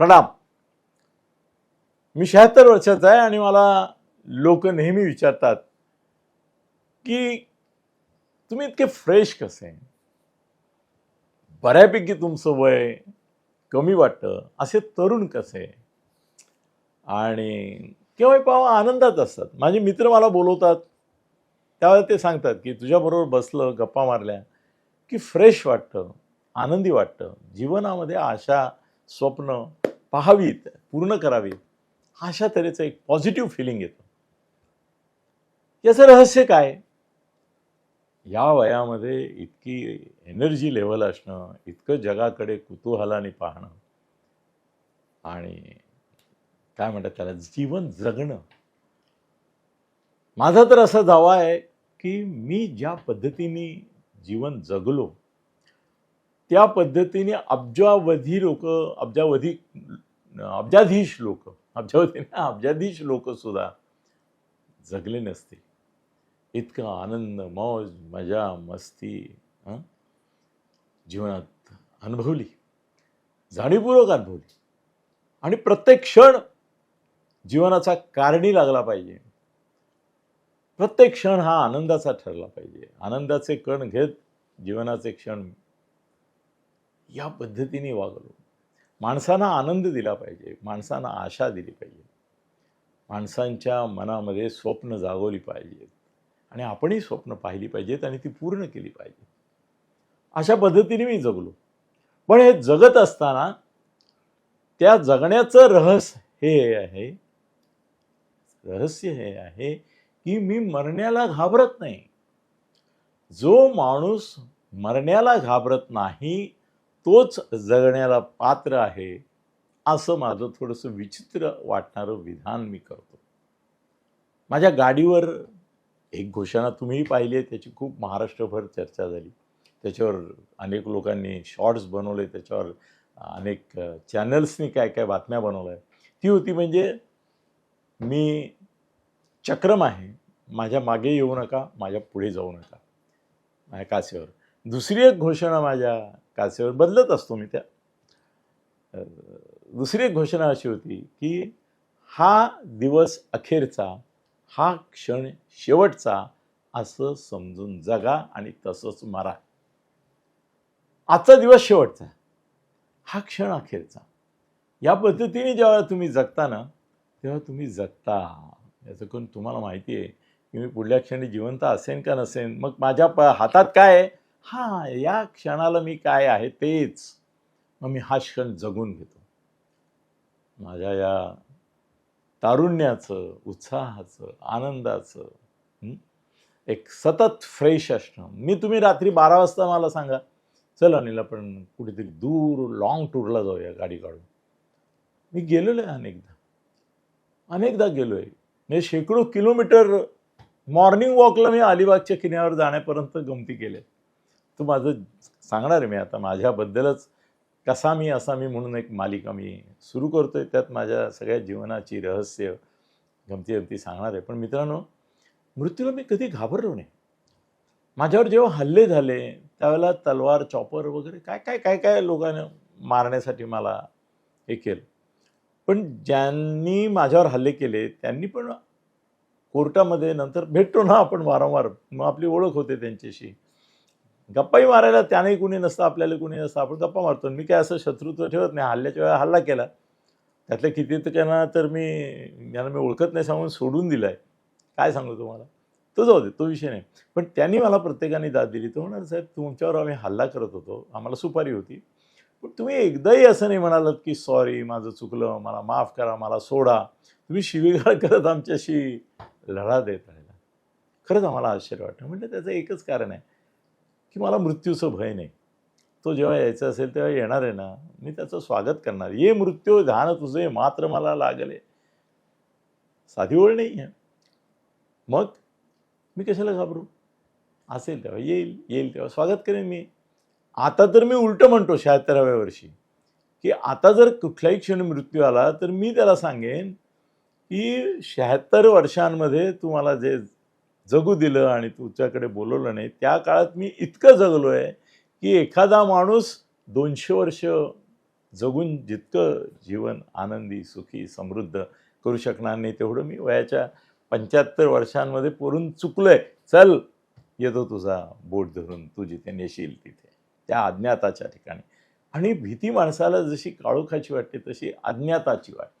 प्रणाम. मी शहात्तर वर्षाचा आहे आणि मला लोक नेहमी विचारतात की तुम्ही इतके फ्रेश कसे? बऱ्यापैकी तुमचं वय कमी वाटतं. असे तरुण कसे? आणि केव्हा पावा आनंदात असतात. माझे मित्र मला बोलवतात. त्यावेळेला ते सांगतात की तुझ्याबरोबर बसलं गप्पा मारल्या की फ्रेश वाटतं आनंदी वाटतं. जीवनामध्ये आशा स्वप्न पाहावीत पूर्ण करावीत अशा तऱ्हेचं एक पॉझिटिव्ह फिलिंग येतं. याचं रहस्य काय? या वयामध्ये इतकी एनर्जी लेवल असणं इतकं जगाकडे कुतूहलाने पाहणं आणि काय म्हणतात त्याला जीवन जगणं. माझा तर असा दावा आहे की मी ज्या पद्धतीने जीवन जगलो त्या पद्धतीने अब्जावधी लोक अब्जावधी अब्जाधीश लोक अब्जावधी अब्जाधीश लोक सुद्धा जगले नसते. इतका आनंद मौज मजा मस्ती जीवनात अनुभवली. जाणीवपूर्वक अनुभवली. आणि प्रत्येक क्षण जीवनाचा कारणी लागला पाहिजे. प्रत्येक क्षण हा आनंदाचा ठरला पाहिजे. आनंदाचे कण घेत जीवनाचे क्षण या पद्धतीने वागलो. माणसांना आनंद दिला पाहिजे माणसांना आशा दिली पाहिजे. माणसांच्या मनामध्ये स्वप्न जागवली पाहिजेत आणि आपणही स्वप्न पाहिली पाहिजेत आणि ती पूर्ण केली पाहिजे अशा पद्धतीने मी जगलो. पण हे जगत असताना त्या जगण्याचं रहस्य हे आहे रहस्य हे आहे की मी मरण्याला घाबरत नाही. जो माणूस मरण्याला घाबरत नाही तोच जगण्याला पात्र आहे असं माझं थोडंसं विचित्र वाटणारं विधान मी करतो. माझ्या गाडीवर एक घोषणा तुम्हीही पाहिली आहे त्याची खूप महाराष्ट्रभर चर्चा झाली. त्याच्यावर अनेक लोकांनी शॉर्ट्स बनवले त्याच्यावर अनेक चॅनल्सनी काय काय बातम्या बनवल्या. ती होती म्हणजे मी चक्रम आहे माझ्या मागे येऊ नका माझ्या पुढे जाऊ नका माझ्या कासेवर. दुसरी एक घोषणा माझ्या कासेवर बदलत असतो मी त्या. दुसरी एक घोषणा अशी होती की हा दिवस अखेरचा हा क्षण शेवटचा असं समजून जगा आणि तसंच मरा. आजचा दिवस शेवटचा हा क्षण अखेरचा. या पद्धतीने जेव्हा तुम्ही जगता ना तेव्हा तुम्ही जगता. याचं करून तुम्हाला माहिती आहे की मी पुढल्या क्षणी जिवंत असेन का नसेन? मग माझ्या प हातात काय आहे? हा या क्षणाला मी काय आहे तेच. मग मी हा क्षण जगून घेतो. माझ्या या तारुण्याचं उत्साहाचं आनंदाचं एक सतत फ्रेश असणं. मी तुम्ही रात्री बारा वाजता मला सांगा चल अनिल आपण कुठेतरी दूर लॉंग टूरला जाऊया गाडी काढून. मी गेलेलो आहे अनेकदा. अनेकदा गेलो आहे म्हणजे शेकडो किलोमीटर मॉर्निंग वॉकला मी अलिबागच्या किनाऱ्यावर जाण्यापर्यंत गमती केल्या तू माझं सांगणार आहे मी आता माझ्याबद्दलच कसा मी असा मी म्हणून एक मालिका मी सुरू करतो आहे त्यात माझ्या सगळ्या जीवनाची रहस्य गमती गमती सांगणार आहे. पण मित्रांनो मृत्यूला मी कधी घाबरलो नाही. माझ्यावर जेव्हा हल्ले झाले त्यावेळेला तलवार चॉपर वगैरे काय काय काय काय लोकांना मारण्यासाठी मला हे केलं. पण ज्यांनी माझ्यावर हल्ले केले त्यांनी पण कोर्टामध्ये नंतर भेटतो ना आपण वारंवार. मग आपली ओळख होते त्यांच्याशी. गप्पाही मारायला त्यानेही कुणी नसतं आपल्याला कुणी नसतं. आपण गप्पा मारतो मी काय असं शत्रुत्व ठेवत नाही. हल्ल्याच्या वेळा हल्ला केला. त्यातल्या किती त्यांना तर मी यांना मी ओळखत नाही सांगून सोडून दिलं आहे काय सांगू तुम्हाला? तो जाऊ दे तो विषय नाही. पण त्यांनी मला प्रत्येकाने दाद दिली. तो म्हणाल साहेब तुमच्यावर आम्ही हल्ला करत होतो. आम्हाला सुपारी होती. पण तुम्ही एकदाही असं नाही म्हणालात की सॉरी माझं चुकलं. मला माफ करा. मला सोडा. तुम्ही शिवीगाळ करत आमच्याशी लढा देत राहिला. खरंच आम्हाला आश्चर्य वाटतं म्हणजे त्याचं एकच कारण आहे. की मला मृत्यूचं भय नाही. तो जेव्हा यायचा असेल तेव्हा येणार आहे ना मी त्याचं स्वागत करणार. ये मृत्यू घाण तुझे मात्र मला लागले. साधी ओळ नाही आहे. मग मी कशाला घाबरू? असेल तेव्हा येईल येईल तेव्हा स्वागत करेन मी. आता तर मी उलटं म्हणतो शहात्तराव्या वर्षी की आता जर कुठल्याही क्षणी मृत्यू आला तर मी त्याला सांगेन की शहात्तर वर्षांमध्ये तू मला जे जगू दिलं आणि तुझ्याकडे बोलवलं नाही त्या काळात मी इतकं जगलो आहे की एखादा माणूस दोनशे वर्ष जगून जितकं जीवन आनंदी सुखी समृद्ध करू शकणार नाही तेवढं मी वयाच्या पंच्याहत्तर वर्षांमध्ये पुरून आहे चल येतो तुझा बोट धरून तू जिथे नेशील तिथे. त्या अज्ञाताच्या ठिकाणी. आणि भीती माणसाला जशी काळोखाची वाटते तशी अज्ञाताची वाटते.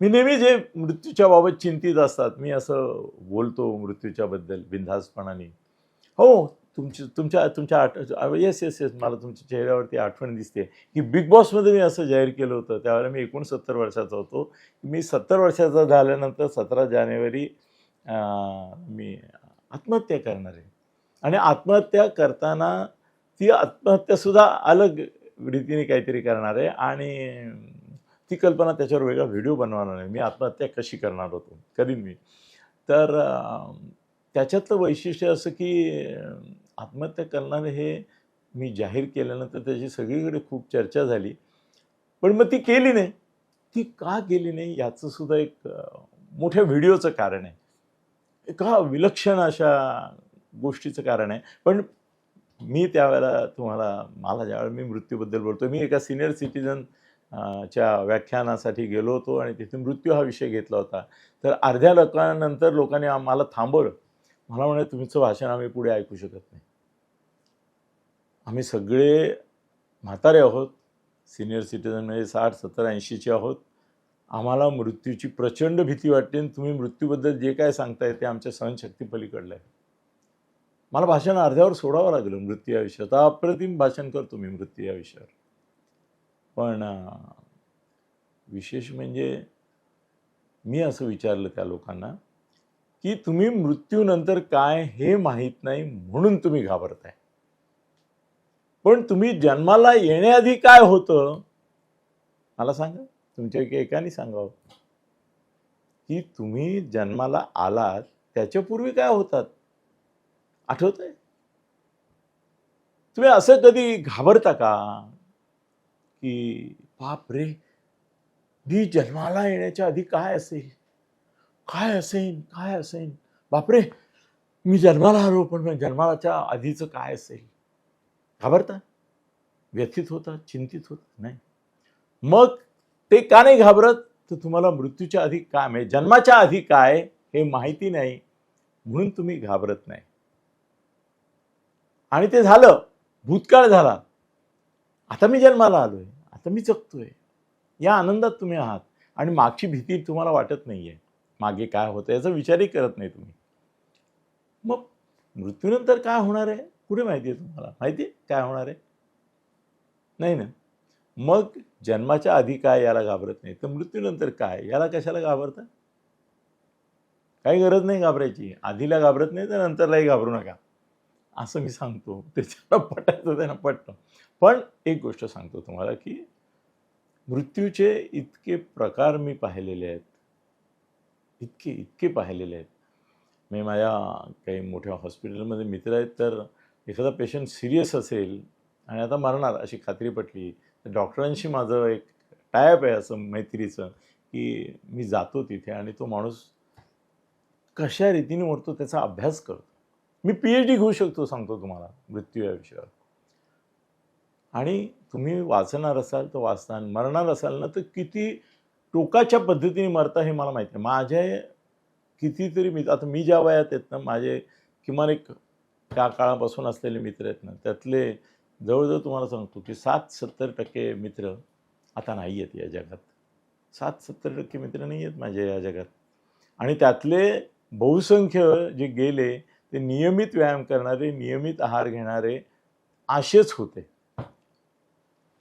मी नेहमी जे मृत्यूच्या बाबत चिंतित असतात मी असं बोलतो मृत्यूच्याबद्दल बिनधास्तपणाने. हो तुमची तुमच्या तुमच्या आठ येस येस येस मला तुमच्या चेहऱ्यावरती आठवण दिसते. की बिग बॉसमध्ये मी असं जाहीर केलं होतं त्यावेळेला मी एकोणसत्तर वर्षाचा होतो. मी सत्तर वर्षाचा झाल्यानंतर सतरा जानेवारी मी आत्महत्या करणार आहे. आणि आत्महत्या करताना ती आत्महत्यासुद्धा अलग रीतीने काहीतरी करणार आहे. आणि ती कल्पना त्याच्यावर वेगळा व्हिडिओ बनवणार नाही. मी आत्महत्या कशी करणार होतो? करीन मी? तर त्याच्यातलं वैशिष्ट्य असं की आत्महत्या करणारे हे मी जाहीर केल्यानंतर त्याची सगळीकडे खूप चर्चा झाली. पण मग ती केली नाही. ती का केली नाही याचं सुद्धा एक मोठ्या व्हिडिओचं कारण आहे. एका विलक्षण अशा गोष्टीचं कारण आहे. पण मी त्यावेळेला तुम्हाला मला ज्यावेळेला मी मृत्यूबद्दल बोलतो मी एका सिनियर सिटीजन च्या व्याख्यानासाठी गेलो होतो आणि तिथे मृत्यू हा विषय घेतला होता. तर अर्ध्या लोकांनंतर लोकांनी आम्हाला थांबवलं मला म्हणे तुमचं भाषण आम्ही पुढे ऐकू शकत नाही. आम्ही सगळे म्हातारे आहोत. सिनियर सिटीजन म्हणजे साठ सत्तर ऐंशीचे आहोत. आम्हाला मृत्यूची प्रचंड भीती वाटते आणि तुम्ही मृत्यूबद्दल जे काय सांगताय ते आमच्या सहनशक्ती पलीकडलं आहे. मला भाषण अर्ध्यावर सोडावं लागलं मृत्यू या विषयावर. आता अप्रतिम भाषण करतो मी मृत्यू या विषयावर. पण विशेष म्हणजे मी असं विचारलं त्या लोकांना की तुम्ही मृत्यूनंतर काय हे माहीत नाही म्हणून तुम्ही घाबरताय. पण तुम्ही जन्माला येण्याआधी काय होतं? मला सांगा. तुमच्यापैकी एकाने सांगावं. की तुम्ही जन्माला आलात त्याच्यापूर्वी काय होतात? आठवत आहे तुम्ही असं कधी घाबरता का? की बाप रे मी जन्माला येण्याच्या आधी काय असेल? काय असेल काय असेल बापरे मी जन्माला आलो पण जन्मालाच्या आधीचं काय असेल? घाबरता? व्यथित होता? चिंतित होता? नाही. मग ते का नाही घाबरत? तर तुम्हाला मृत्यूच्या आधी काय म्हणजे जन्माच्या आधी काय हे माहिती नाही म्हणून तुम्ही घाबरत नाही. आणि ते झालं. भूतकाळ झाला. आता मी जन्माला आलोय. आता मी जगतोय. या आनंदात तुम्ही आहात. आणि मागची भीती तुम्हाला वाटत नाहीये. मागे काय होतं याचा विचारही करत नाही तुम्ही. मग मृत्यूनंतर काय होणार आहे? कुठे माहिती आहे तुम्हाला? माहिती आहे काय होणार आहे? नाही ना. मग जन्माच्या आधी काय याला घाबरत नाही? तर मृत्यूनंतर काय? याला कशाला घाबरता? काही गरज नाही घाबरायची. आधीला घाबरत नाही तर नंतरलाही घाबरू नका. असं मी सांगतो. त्याच्याला पटायचं त्यांना पटतं पण एक गोष्ट सांगतो तुम्हाला की मृत्यूचे इतके प्रकार मी पाहिलेले आहेत. इतके इतके पाहिलेले आहेत. मी माझ्या काही मोठ्या हॉस्पिटलमध्ये मित्र आहेत तर एखादा पेशंट सिरियस असेल आणि आता मरणार अशी खात्री पटली तर डॉक्टरांशी माझं एक टायप आहे असं मैत्रीचं की मी जातो तिथे आणि तो माणूस कशा रीतीने मरतो त्याचा अभ्यास करतो. मी पी एच डी घेऊ शकतो सांगतो तुम्हाला मृत्यू या विषयावर. आणि तुम्ही वाचणार असाल तर वाचता मरणार असाल ना तर किती टोकाच्या पद्धतीने मरता हे मला माहिती आहे. माझे कितीतरी मित्र आता मी ज्या वयात आहेत ना माझे किमान एक त्या काळापासून असलेले मित्र आहेत ना त्यातले जवळजवळ तुम्हाला सांगतो की सात सत्तर टक्के मित्र आता नाही आहेत या जगात. सात सत्तर टक्के मित्र नाही आहेत माझ्या या जगात. आणि त्यातले बहुसंख्य जे गेले ते नियमित व्यायाम करणारे नियमित आहार घेणारे असेच होते.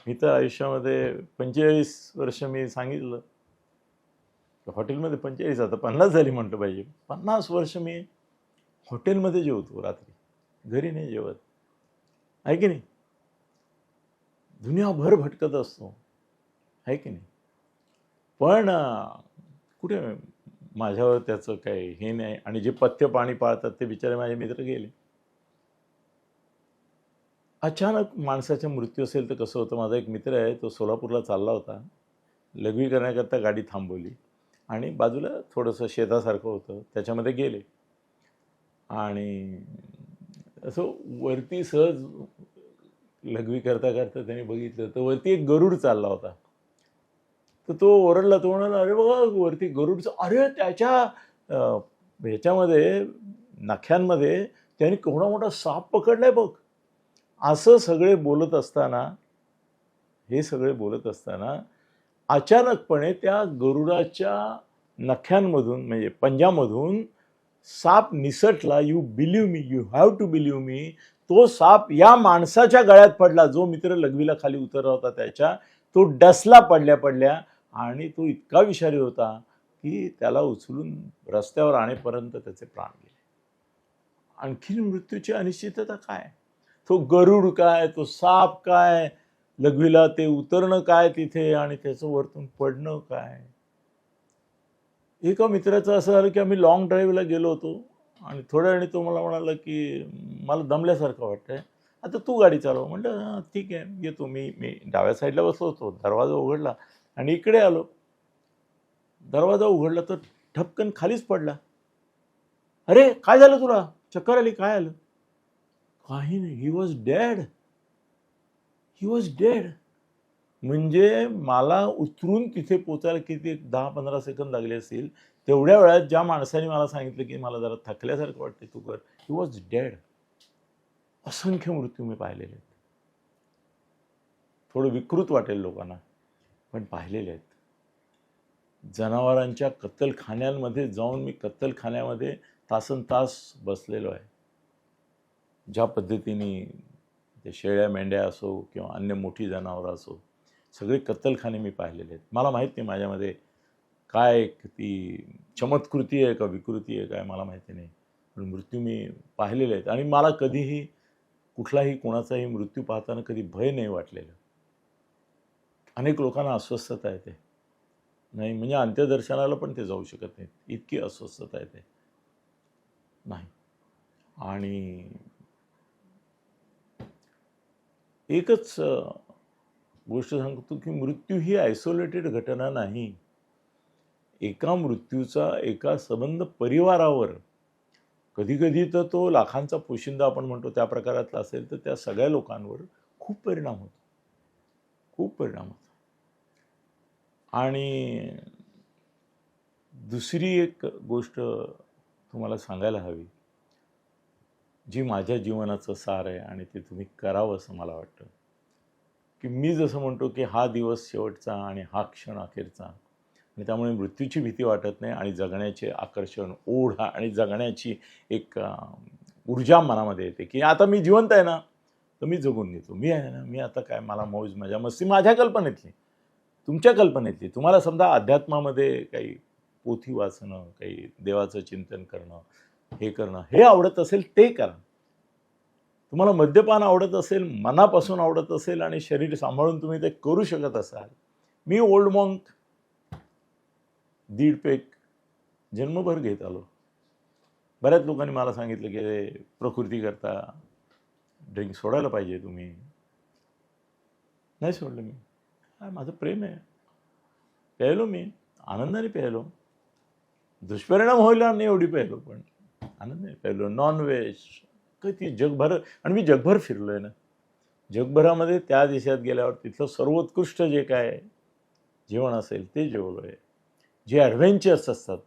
मी तर आयुष्यामध्ये पंचेचाळीस वर्ष मी सांगितलं. हॉटेलमध्ये पंचेचाळीस आता पन्नास झाली म्हटलं पाहिजे. पन्नास वर्ष मी हॉटेलमध्ये जेवतो रात्री. घरी नाही जेवत. आहे की नाही? दुनियाभर भटकत असतो. आहे की नाही? पण कुठे माझ्यावर त्याचं काही हे नाही. आणि जे पथ्य पाणी पाळतात ते बिचारे माझे मित्र गेले. अचानक माणसाचा मृत्यू असेल तर कसं होतं? माझा एक मित्र आहे तो सोलापूरला चालला होता. लघवी करण्याकरता गाडी थांबवली आणि बाजूला थोडंसं शेतासारखं होतं. त्याच्यामध्ये गेले. आणि असं वरती सहज लघवी करता करता त्यांनी बघितलं तर वरती एक गरुड चालला होता. तर तो ओरडला तो म्हणाला अरे बघा वरती गरुडचं अरे त्याच्या ह्याच्यामध्ये नख्यांमध्ये त्यांनी केवढा मोठा साप पकडलाय बघ. असं सगळे बोलत असताना हे सगळे बोलत असताना अचानकपणे त्या गरुडाच्या नख्यांमधून म्हणजे पंजामधून साप निसटला you believe me you have to believe me तो साप या माणसाच्या गळ्यात पडला जो मित्र लघवीला खाली उतरला होता त्याच्या तो डसला पडल्या पडल्या आणि तो इतका विषारी होता की त्याला उचलून रस्त्यावर आणेपर्यंत त्याचे प्राण गेले. आणखीन मृत्यूची अनिश्चितता काय? तो गरुड काय तो साप काय लघवीला ते उतरणं काय तिथे आणि त्याचं वरतून पडणं काय? एका मित्राचं असं झालं की आम्ही लॉंग ड्राईव्हला गेलो होतो आणि थोड्या वेळाने तो मला म्हणाला की मला दमल्यासारखं वाटतंय. आता तू गाडी चालव. म्हटलं ठीक आहे. येतो. मी मी डाव्या साईडला बसलो होतो. दरवाजा उघडला आणि इकडे आलो. दरवाजा उघडला तर ठपकन खालीच पडला. अरे काय झालं तुला? चक्कर आली काय आलं? काही नाही he was dead he was dead म्हणजे मला उतरून तिथे पोचायला किती दहा पंधरा सेकंद लागले असतील तेवढ्या वेळात ज्या माणसाने मला सांगितलं की मला जरा थकल्यासारखं वाटते तू कर ही वॉज डेड असंख्य मृत्यू मी पाहिलेले आहेत. थोडं विकृत वाटेल लोकांना पण पाहिलेले आहेत. जनावरांच्या कत्तलखान्यांमध्ये जाऊन मी कत्तलखान्यामध्ये तासन तास बसलेलो आहे. ज्या पद्धतीने ते शेळ्या मेंढ्या असो किंवा अन्य मोठी जनावरं असो सगळे कत्तलखाने मी पाहिलेले आहेत. मला माहीत नाही माझ्यामध्ये काय ती चमत्कृती आहे का विकृती आहे काय मला माहिती नाही. पण मृत्यू मी पाहिलेले आहेत. आणि मला कधीही कुठलाही कोणाचाही मृत्यू पाहताना कधी भय नाही वाटलेलं. अनेक लोकांना अस्वस्थता येते. नाही म्हणजे अंत्यदर्शनाला पण ते जाऊ शकत नाहीत. इतकी अस्वस्थता येते. नाही. आणि एकच गोष्ट सांगतो की मृत्यू ही आयसोलेटेड घटना नाही. एका मृत्यूचा एका संबंध परिवारावर कधीकधी तर तो लाखांचा पोशिंदा आपण म्हणतो त्या प्रकारातला असेल तर त्या सगळ्या लोकांवर खूप परिणाम होतो. खूप परिणाम होतो. आणि दुसरी एक गोष्ट तुम्हाला सांगायला हवी जी माझ्या जीवनाचं सार आहे आणि ते तुम्ही करावं असं मला वाटतं. की मी जसं म्हणतो की हा दिवस शेवटचा आणि हा क्षण अखेरचा. आणि त्यामुळे मृत्यूची भीती वाटत नाही आणि जगण्याचे आकर्षण ओढ आणि जगण्याची एक ऊर्जा मनामध्ये येते की आता मी जिवंत आहे ना तर मी जगून घेतो. मी आहे ना मी आता काय मला मौज मजा मस्ती माझ्या कल्पनेतली. तुमच्या कल्पनेतली. तुम्हाला समजा अध्यात्मामध्ये काही पोथी वाचणं काही देवाचं चिंतन करणं हे करणं. हे आवडत असेल ते करा. तुम्हाला मद्यपान आवडत असेल मनापासून आवडत असेल आणि शरीर सांभाळून तुम्ही ते करू शकत असाल. मी ओल्ड मॉन्क दीड पेक जन्मभर घेत आलो. बऱ्याच लोकांनी मला सांगितलं की प्रकृती करता ड्रिंक सोडायला पाहिजे तुम्ही. नाही सोडलं मी. हा माझं प्रेम आहे. प्यायलो मी. आनंदाने प्यायलो. दुष्परिणाम होईल नाही एवढी प्यायलो पण. आनंदाने पाहिलो नॉनव्हेज किती जगभर आणि मी जगभर फिरलो आहे ना. जगभरामध्ये त्या देशात गेल्यावर तिथलं सर्वोत्कृष्ट जे काय जेवण असेल ते जेवलो आहे जे ॲडव्हेंचर्स असतात.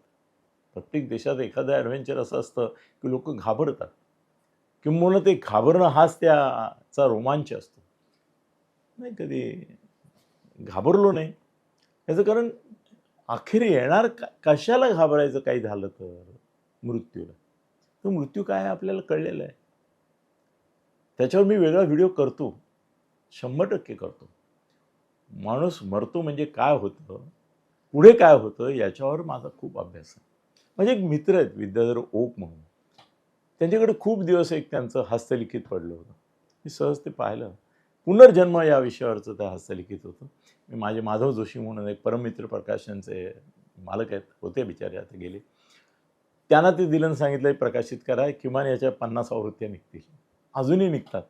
प्रत्येक देशात एखादं ॲडव्हेंचर असं असतं की लोक घाबरतात. किंबहुना ते घाबरणं हाच त्याचा रोमांच असतो. नाही कधी घाबरलो नाही. याचं कारण अखेर येणार का कशाला घाबरायचं? काही झालं तर. मृत्यूला. तो मृत्यू काय आहे आपल्याला कळलेलं आहे. त्याच्यावर मी वेगळा व्हिडिओ करतो. शंभर टक्के करतो. माणूस मरतो म्हणजे काय होतं? पुढे काय होतं? याच्यावर माझा खूप अभ्यास आहे. म्हणजे एक मित्र आहेत विद्याधर ओक म्हणून. त्यांच्याकडे खूप दिवस एक त्यांचं हस्तलिखित पडलं होतं. मी सहज ते पाहिलं. पुनर्जन्म या विषयावरचं ते हस्तलिखित होतं. मी माझे माधव जोशी म्हणून एक परममित्र प्रकाशनचे मालक आहेत होते बिचारे आता गेले. त्यांना ते दिलं सांगितलंय सांगितलं प्रकाशित करा किमान याच्या पन्नास आवृत्त्या निघतील. अजूनही निघतात.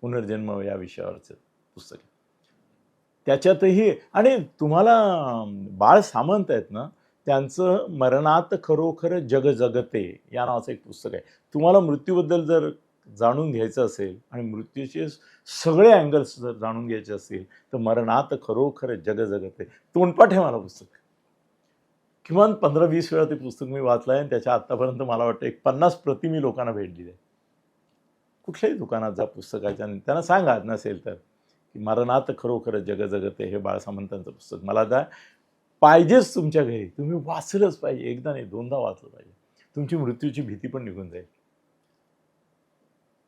पुनर्जन्म या विषयावरचं पुस्तक. त्याच्यातही आणि तुम्हाला बाळ सामंत आहेत ना त्यांचं मरणात खरोखर जग जगते या नावाचं एक पुस्तक आहे. तुम्हाला मृत्यूबद्दल जर जाणून घ्यायचं असेल आणि मृत्यूचे सगळे अँगल्स जर जाणून घ्यायचे असतील तर मरणात खरोखर जग जगते. तोंडपाठ आहे मला पुस्तक. किमान पंधरा वीस वेळा ते पुस्तक मी वाचलं आहे आणि त्याच्या आत्तापर्यंत मला वाटतं एक पन्नास प्रति मी लोकांना भेट दिली. आहे कुठल्याही दुकानात जा पुस्तकाच्या आणि त्यांना सांगा नसेल तर. की मरणात खरोखर जग जगते हे बाळसामंतांचं पुस्तक मला आता पाहिजेच तुमच्या घरी. तुम्ही वाचलंच पाहिजे. एकदा नाही दोनदा वाचलं पाहिजे. तुमची मृत्यूची भीती पण निघून जाईल.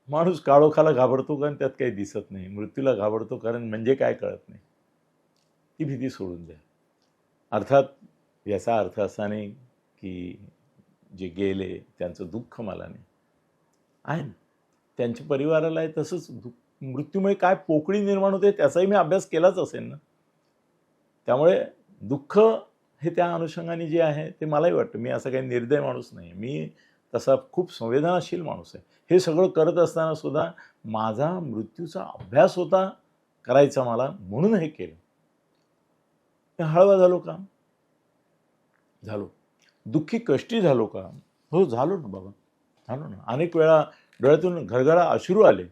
माणूस काळोखाला घाबरतो कारण त्यात काही दिसत नाही. मृत्यूला घाबरतो कारण म्हणजे काय कळत नाही. ती भीती सोडून द्या. अर्थात याचा अर्थ असा नाही की जे गेले त्यांचं दुःख मला नाही. आहे ना? त्यांच्या परिवाराला आहे तसंच दु मृत्यूमुळे काय पोकळी निर्माण होते त्याचाही मी अभ्यास केलाच असेल ना? त्यामुळे दुःख हे त्या अनुषंगाने जे आहे ते मलाही वाटतं. मी असा काही निर्दय माणूस नाही. मी तसा खूप संवेदनाशील माणूस आहे. हे सगळं करत असताना सुद्धा माझा मृत्यूचा अभ्यास होता करायचा मला म्हणून हे केलं. हळवा झालो का? झालो. दुःखी कष्टी झालो का? हो झालो ना बाबा. झालो ना. अनेक वेळा डोळ्यातून घरघरा अश्रू आले.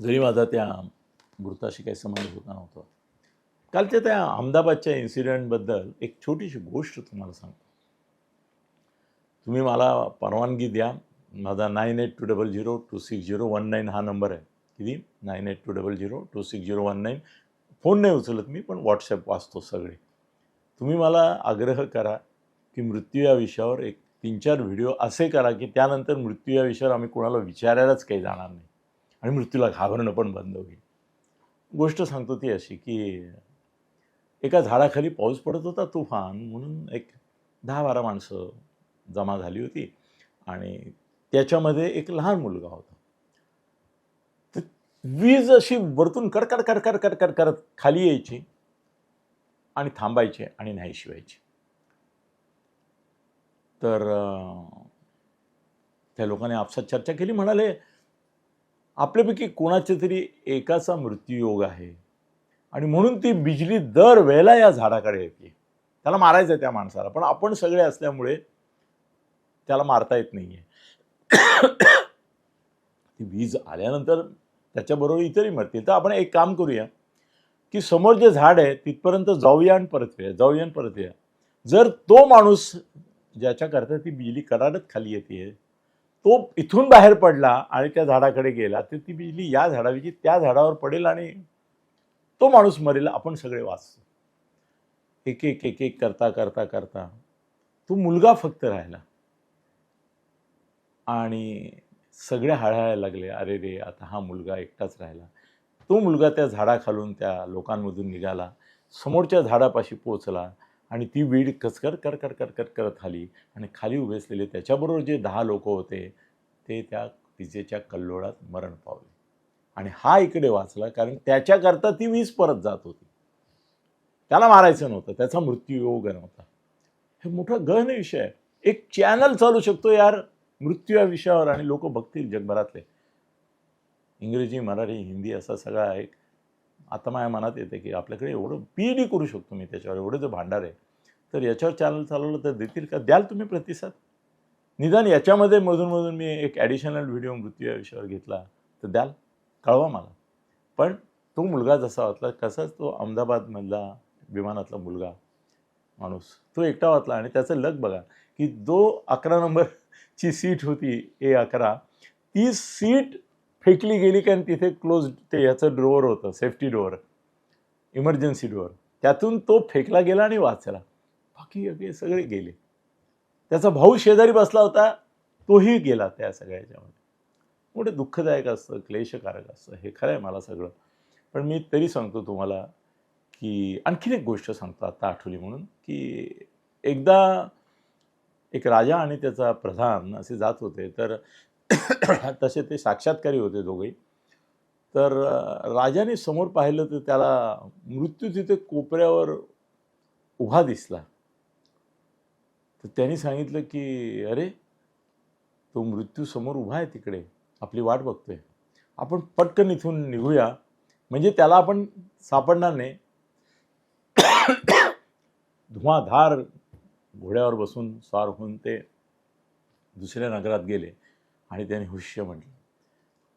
जरी माझा त्या मृताशी काही संबंध होता नव्हता. कालच्या त्या अहमदाबादच्या इन्सिडेंटबद्दल एक छोटीशी गोष्ट तुम्हाला सांगतो. तुम्ही मला परवानगी द्या. माझा nine eight two double zero two six zero one nine हा नंबर आहे. किती? Nine eight two double zero two six zero one nine phone नाही उचलत मी पण व्हॉट्सॲप वाचतो सगळे. तुम्ही मला आग्रह करा की मृत्यू या विषयावर एक तीन चार व्हिडिओ असे करा की त्यानंतर मृत्यू या विषयावर आम्ही कोणाला विचारायलाच काही जाणार नाही आणि मृत्यूला घाबरणं पण बंद होईल. गोष्ट सांगतो ती अशी की एका झाडाखाली पाऊस पडत होता तुफान म्हणून एक दहा बारा माणसं जमा झाली होती आणि त्याच्यामध्ये एक लहान मुलगा होता. वीज अशी वरतून कडकड कडकड कडकड करत खाली यायची आणि थांबायची आणि नाही शिवायची. तर त्या लोकांनी आपसात चर्चा केली म्हणाले आपल्यापैकी कोणाच्या तरी एकाचा मृत्यूयोग आहे आणि म्हणून ती बिजली दर वेळेला या झाडाकडे येते. त्याला मारायचं आहे त्या माणसाला पण आपण सगळे असल्यामुळे त्याला मारता येत नाही आहे ती वीज आल्यानंतर त्याच्याबरोबर इतरही मरतील. तर आपण एक काम करूया की समोर जे झाड आहे तिथपर्यंत जाऊया आणि परत येऊया जाऊया आणि परत येऊया. जर तो माणूस ज्याच्याकरता ती बिजली कडाडत खाली येते तो इथून बाहेर पडला आणि त्या झाडाकडे गेला तर ती बिजली या झाडाविषयी त्या झाडावर पडेल आणि तो माणूस मरेल आपण सगळे वाचतो एक एक एक एक करता करता करता तो मुलगा फक्त राहिला. आणि सगळे हळहळायला लागले. अरे रे आता हा मुलगा एकटाच राहिला. तो मुलगा त्या झाडाखालून त्या लोकांमधून निघाला. समोरच्या झाडापाशी पोचला आणि ती वीड कचकर कर कर कर कर करत आली आणि खाली उभे असलेले त्याच्याबरोबर जे दहा लोक होते ते त्या विजेच्या कल्लोळात मरण पावले. आणि हा इकडे वाचला कारण त्याच्याकरता ती वीज परत जात होती. त्याला मारायचं नव्हतं. त्याचा मृत्यू योग नव्हता. हे मोठा गहन विषय आहे. एक चॅनल चालू शकतो यार. मृत्यू या विषयावर आणि लोक बघतील जगभरातले. इंग्रजी मराठी हिंदी असा सगळा एक आता माझ्या मनात येते की आपल्याकडे एवढं पी डी करू शकतो मी त्याच्यावर एवढं जर भांडार आहे तर याच्यावर चॅनल चालवलं तर देतील का? द्याल तुम्ही प्रतिसाद? निदान याच्यामध्ये मधून मधून मी एक ॲडिशनल व्हिडिओ मृत्यू या विषयावर घेतला तर द्याल? कळवा मला. पण तो मुलगा जसा वाचला कसाच तो अहमदाबादमधला विमानातला मुलगा माणूस तो एकटा वाचला आणि त्याचं लग बघा की जो अकरा नंबर ची सीट होती ए अकरा. ती सीट फेकली गेली कारण तिथे क्लोज ते याचं ड्रोअर होतं सेफ्टी डोअर इमर्जन्सी डोअर त्यातून तो फेकला गेला आणि वाचला. बाकी अगे सगळे गेले. त्याचा भाऊ शेजारी बसला होता तोही गेला त्या सगळ्या ह्याच्यामध्ये मोठे दुःखदायक असतं क्लेशकारक असतं हे खरं आहे मला सगळं. पण मी तरी सांगतो तुम्हाला की आणखीन एक गोष्ट सांगतो आता आठवली म्हणून की एकदा एक राजा आणि त्याचा प्रधान असे जात होते. तर तसे ते साक्षात्कारी होते दोघे तर राजाने समोर पाहिलं तर त्याला मृत्यू तिथे कोपऱ्यावर उभा दिसला. तर त्यांनी सांगितलं की अरे तो मृत्यू समोर उभा आहे तिकडे. आपली वाट बघतोय. आपण पटकन इथून निघूया. म्हणजे त्याला आपण सापडणार नाही. धुवाधार घोड्यावर बसून स्वार होऊन ते दुसऱ्या नगरात गेले आणि त्यांनी हुश्य म्हटलं.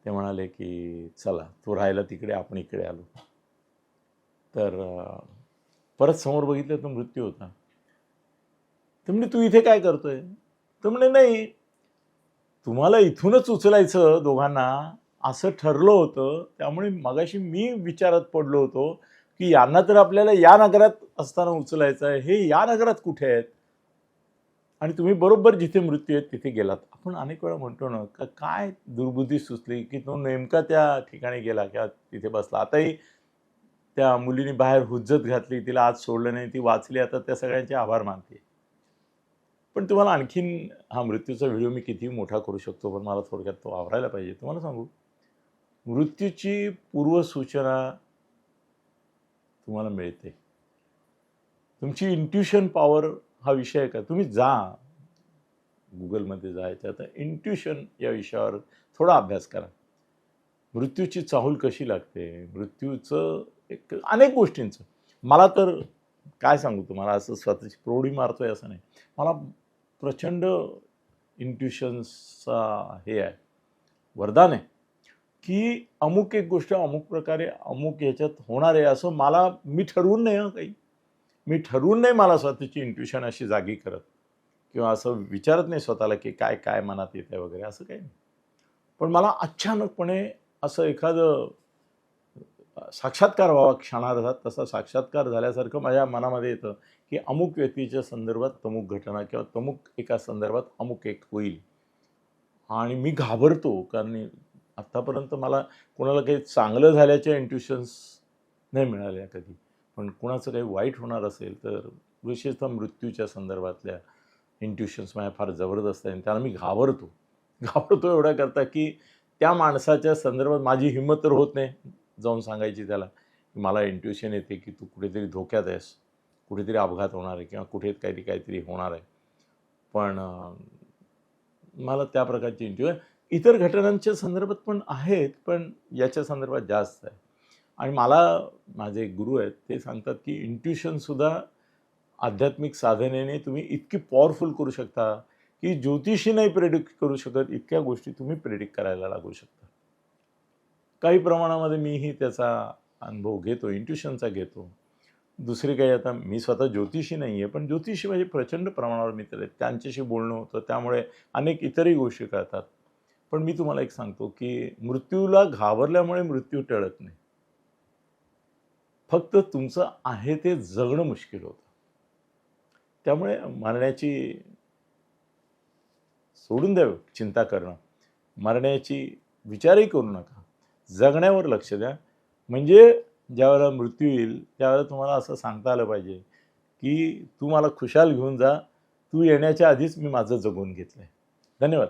ते म्हणाले की चला तो राहायला तिकडे आपण इकडे आलो. तर परत समोर बघितलं तर मृत्यू होता. तर म्हणजे तू इथे काय करतोय? तर म्हणे नाही तुम्हाला इथूनच उचलायचं दोघांना. असं ठरलं होतं. त्यामुळे मगाशी मी विचारात पडलो होतो की यांना तर आपल्याला या नगरात असताना उचलायचं आहे. हे या नगरात कुठे आहेत? आणि तुम्ही बरोबर जिथे मृत्यू आहेत तिथे गेलात. आपण अनेक वेळा म्हणतो ना का काय दुर्बुद्धी सुचली की तो नेमका त्या ठिकाणी गेला किंवा तिथे बसला. आताही त्या मुलीने बाहेर हुज्जत घातली तिला आज सोडलं नाही ती वाचली. आता त्या सगळ्यांचे आभार मानते. पण तुम्हाला आणखीन हा मृत्यूचा व्हिडिओ मी किती मोठा करू शकतो पण मला थोडक्यात तो आवरायला पाहिजे. तुम्हाला सांगू मृत्यूची पूर्वसूचना तुम्हाला मिळते. तुमची इंट्युशन पॉवर हा विषय का? तुम्ही जा. गुगलमध्ये जायचं आता इंट्युशन या विषयावर थोडा अभ्यास करा. मृत्यूची चाहूल कशी लागते? मृत्यूचं एक अनेक गोष्टींचं. मला तर काय सांगू तुम्हाला असं स्वतःची प्रौढी मारतोय असं नाही. मला प्रचंड इंट्युशन्सचा हे आहे वरदान आहे की अमुक एक गोष्ट अमुक प्रकारे अमुक याच्यात होणार आहे असं मला मी ठरवून नाही काही. मी ठरवून नाही मला स्वतःची इंट्युशन अशी जागी करत. किंवा असं विचारत नाही स्वतःला की काय काय मनात येतं वगैरे असं काही नाही. पण मला अचानकपणे असं एखादं साक्षात्कार व्हावा क्षणार्धात तसा साक्षात्कार झाल्यासारखं माझ्या मनामध्ये येतं की अमुक व्यक्तीच्या संदर्भात तमुक घटना किंवा तमुक एका संदर्भात अमुक एक होईल. आणि मी घाबरतो कारण आत्तापर्यंत मला कोणाला काही चांगलं झाल्याच्या इंट्युशन्स नाही मिळाल्या कधी. पण कुणाचं काही वाईट होणार असेल तर विशेषतः मृत्यूच्या संदर्भातल्या इंट्युशन्स माझ्या फार जबरदस्त आहे आणि त्याला मी घाबरतो. घाबरतो एवढा करता की त्या माणसाच्या संदर्भात माझी हिंमत तर होत नाही जाऊन सांगायची त्याला. की मला इंट्युशन येते की तू कुठेतरी धोक्यात आहेस कुठेतरी अपघात होणार आहे किंवा कुठे काहीतरी काहीतरी होणार आहे. पण मला त्या प्रकारची इंट्यू इतर घटनांच्या संदर्भात पण आहेत पण याच्या संदर्भात जास्त आहे. आणि मला माझे गुरु आहेत ते सांगतात की इंट्युशनसुद्धा आध्यात्मिक साधनेने तुम्ही इतकी पॉवरफुल करू शकता की ज्योतिषी नाही प्रेडिक्ट करू शकत इतक्या गोष्टी तुम्ही प्रेडिक्ट करायला लागू शकता. काही प्रमाणामध्ये मीही त्याचा अनुभव घेतो इंट्युशनचा घेतो. दुसरी काही आता मी स्वतः ज्योतिषी नाही आहे पण ज्योतिषी म्हणजे प्रचंड प्रमाणावर मित्र आहेत. त्यांच्याशी बोलणं होतं त्यामुळे अनेक इतरही गोष्टी कळतात. पण मी तुम्हाला एक सांगतो की मृत्यूला घाबरल्यामुळे मृत्यू टळत नाही. फक्त तुमचं आहे ते जगणं मुश्किल होतं. त्यामुळे मरण्याची सोडून द्यावं चिंता करणं. मरण्याची विचारही करू नका. जगण्यावर लक्ष द्या. म्हणजे ज्यावेळेला मृत्यू येईल त्यावेळेला तुम्हाला असं सांगता आलं पाहिजे की तू मला खुशाल घेऊन जा. तू येण्याच्या आधीच मी माझं जगून घेतलं आहे धन्यवाद.